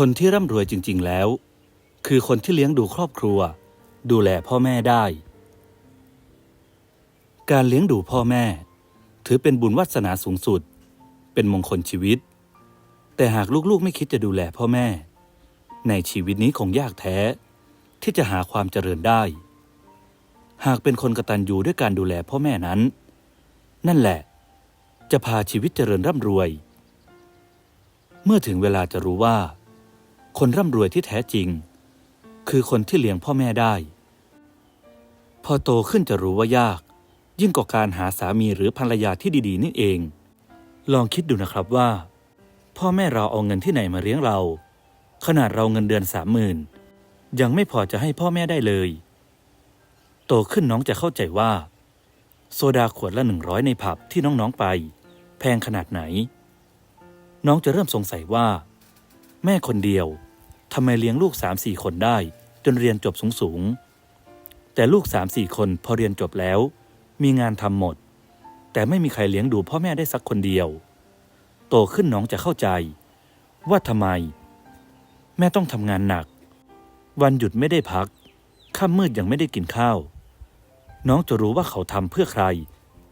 คนที่ร่ำรวยจริง ๆ แล้ว คือคนที่เลี้ยงดูครอบครัว ดูแลพ่อแม่ได้ การเลี้ยงดูพ่อแม่ ถือเป็นบุญวาสนาสูงสุด เป็นมงคลชีวิต แต่หากลูกๆไม่คิดจะดูแลพ่อแม่ ในชีวิตนี้คงยากแท้ ที่จะหาความเจริญได้ หากเป็นคนกตัญญูด้วยการดูแลพ่อแม่นั้น นั่นแหละ จะพาชีวิตเจริญร่ำรวย เมื่อถึงเวลาจะรู้ว่า คนร่ำรวยที่แท้จริง คือคนที่เลี้ยงพ่อแม่ได้ พอโตขึ้นจะรู้ว่ายาก ยิ่งกว่าการหาสามีหรือภรรยาที่ดีๆ นี่เอง ลองคิดดูนะครับว่า พ่อแม่เราเอาเงินที่ไหนมาเลี้ยงเรา ขนาดเราเงินเดือนสามหมื่นยังไม่พอจะให้พ่อแม่ได้เลย โตขึ้นน้องจะเข้าใจว่า โซดาขวดละหนึ่งร้อยในผับที่น้องๆไป แพงขนาดไหน น้องจะเริ่มสงสัยว่า แม่คนเดียว ทำไมเลี้ยงลูกสามสี่คนได้ จนเรียนจบสูงๆแต่ลูกสามสี่คนพอเรียนจบแล้ว มีงานทำหมด แต่ไม่มีใครเลี้ยงดูพ่อแม่ได้สักคนเดียว โตขึ้นน้องจะเข้าใจ ว่าทำไม แม่ต้องทำงานหนัก วันหยุดไม่ได้พักค่ำมืดยังไม่ได้กินข้าว น้องจะรู้ว่าเขาทำเพื่อใคร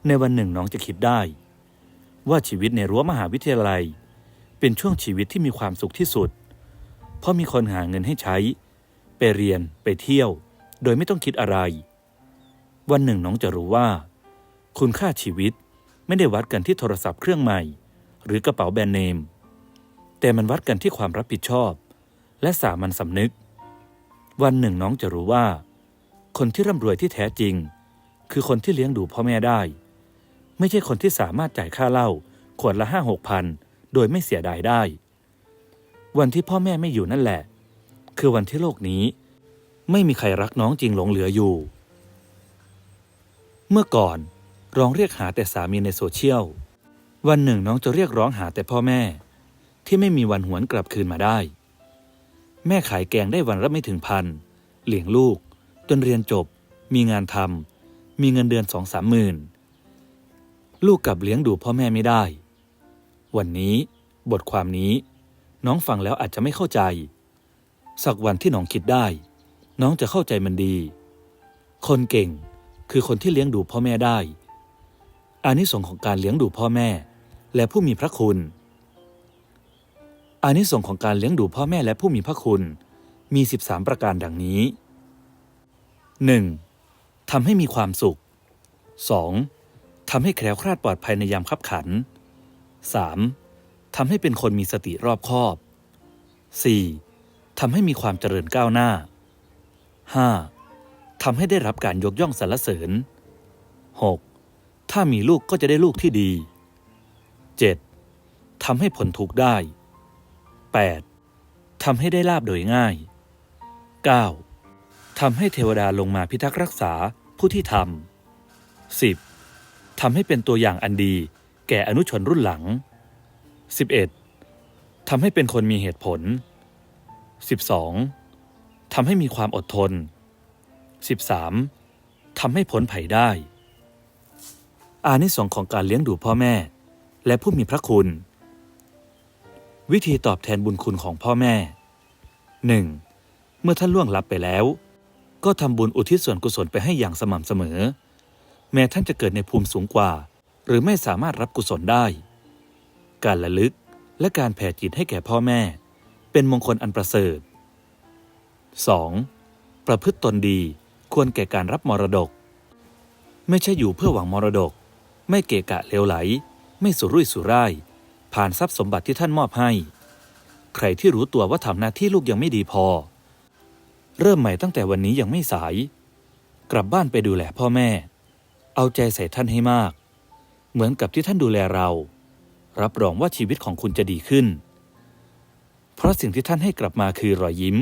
ในวันหนึ่งน้องจะคิดได้ ว่าชีวิตในรั้วมหาวิทยาลัย เป็นช่วงชีวิตที่มีความสุขที่สุด เพราะมีคนหาเงินให้ใช้ ไปเรียนไปเที่ยว โดยไม่ต้องคิดอะไร วันหนึ่งน้องจะรู้ว่า คุณค่าชีวิตไม่ได้วัดกันที่โทรศัพท์เครื่องใหม่ หรือกระเป๋าแบรนด์เนม แต่มันวัดกันที่ความรับผิดชอบ และสามัญสำนึก วันหนึ่งน้องจะรู้ว่า คนที่ร่ำรวยที่แท้จริง คือคนที่เลี้ยงดูพ่อแม่ได้ ไม่ใช่คนที่สามารถจ่ายค่าเหล้าขวดละห้าหกพันโดยไม่เสียดายได้ วันที่พ่อแม่ไม่อยู่นั่นแหละ คือวันที่โลกนี้ ไม่มีใครรักน้องจริงหลงเหลืออยู่ เมื่อก่อนร้องเรียกหาแต่สามีในโซเชียล วันหนึ่งน้องจะเรียกร้องหาแต่พ่อแม่ ที่ไม่มีวันหวนกลับคืนมาได้ แม่ขายแกงได้วันละไม่ถึงพันเลี้ยงลูก จนเรียนจบ มีงานทำมีเงินเดือนสองสามหมื่นลูกกลับเลี้ยงดูพ่อแม่ไม่ได้ วันนี้ บทความนี้ น้องฟังแล้วอาจจะไม่เข้าใจ สักวันที่น้องคิดได้ น้องจะเข้าใจมันดี คนเก่งคือคนที่เลี้ยงดูพ่อแม่ได้อานิสงส์ของการเลี้ยงดูพ่อแม่ และผู้มีพระคุณอานิสงส์ของการเลี้ยงดูพ่อแม่และผู้มีพระคุณ มี 13 ประการดังนี้ 1. ทำให้มีความสุข 2. ทำให้แคล้วคลาดปลอดภัยในยามขับขัน 3. ทำให้เป็นคนมีสติรอบคอบ 4. ทำให้มีความเจริญก้าวหน้า 5. ทำให้ได้รับการยกย่องสรรเสริญ 6. ถ้ามีลูกก็จะได้ลูกที่ดี 7. ทำให้ผลทุกได้ 8. ทำให้ได้ลาบโดยง่าย 9. ทำให้เทวดาลงมาพิทักษ์รักษาผู้ที่ทำ 10. ทำให้เป็นตัวอย่างอันดี แก่อนุชนรุ่นหลัง 11. ทำให้เป็นคนมีเหตุผล 12. ทำให้มีความอดทน 13. ทำให้พ้นภัยได้ อานิสงส์ของการเลี้ยงดูพ่อแม่ และผู้มีพระคุณ วิธีตอบแทนบุญคุณของพ่อแม่ 1. เมื่อท่านล่วงลับไปแล้ว ก็ทำบุญอุทิศส่วนกุศลไปให้อย่างสม่ำเสมอ แม้ท่านจะเกิดในภูมิสูงกว่า หรือไม่สามารถรับกุศลได้ การระลึก และการแผ่จิตให้แก่พ่อแม่ เป็นมงคลอันประเสริฐ 2. ประพฤติตนดีควรแก่การรับมรดก ไม่ใช่อยู่เพื่อหวังมรดก ไม่เกะกะเลวไหล ไม่สุรุ่ยสุร่าย ผ่านทรัพย์สมบัติที่ท่านมอบให้ ใครที่รู้ตัวว่าทำหน้าที่ลูกยังไม่ดีพอ เริ่มใหม่ตั้งแต่วันนี้ยังไม่สาย กลับบ้านไปดูแลพ่อแม่ เอาใจใส่ท่านให้มาก เหมือนกับที่ท่านดูแลเรา รับรองว่าชีวิตของคุณจะดีขึ้น เพราะสิ่งที่ท่านให้กลับมาคือรอยยิ้ม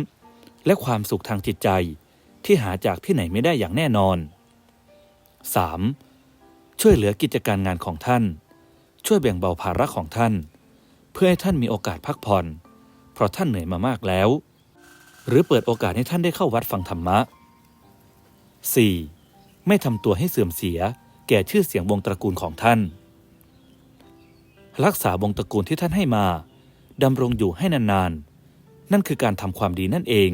และความสุขทางจิตใจที่หาจากที่ไหนไม่ได้อย่างแน่นอน 3. ช่วยเหลือกิจการงานของท่าน ช่วยแบ่งเบาภาระของท่าน เพื่อให้ท่านมีโอกาสพักผ่อน เพราะท่านเหนื่อยมามากแล้ว หรือเปิดโอกาสให้ท่านได้เข้าวัดฟังธรรมะ 4. ไม่ทำตัวให้เสื่อมเสียแก่ชื่อเสียงวงตระกูลของท่าน รักษาวงตระกูลที่ท่านให้มาดำรงอยู่ให้นานๆ นั่นคือการทำความดีนั่นเอง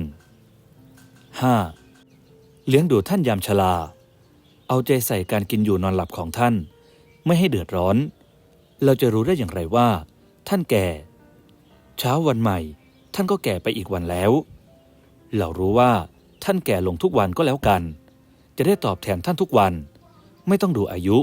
5. เลี้ยงดูท่านยามชราเอาใจใส่การกินอยู่นอนหลับของท่าน ไม่ให้เดือดร้อน เราจะรู้ได้อย่างไรว่า ท่านแก่ เช้าวันใหม่ ท่านก็แก่ไปอีกวันแล้ว เรารู้ว่าท่านแก่ลงทุกวันก็แล้วกัน จะได้ตอบแทนท่านทุกวัน ไม่ต้องดูอายุ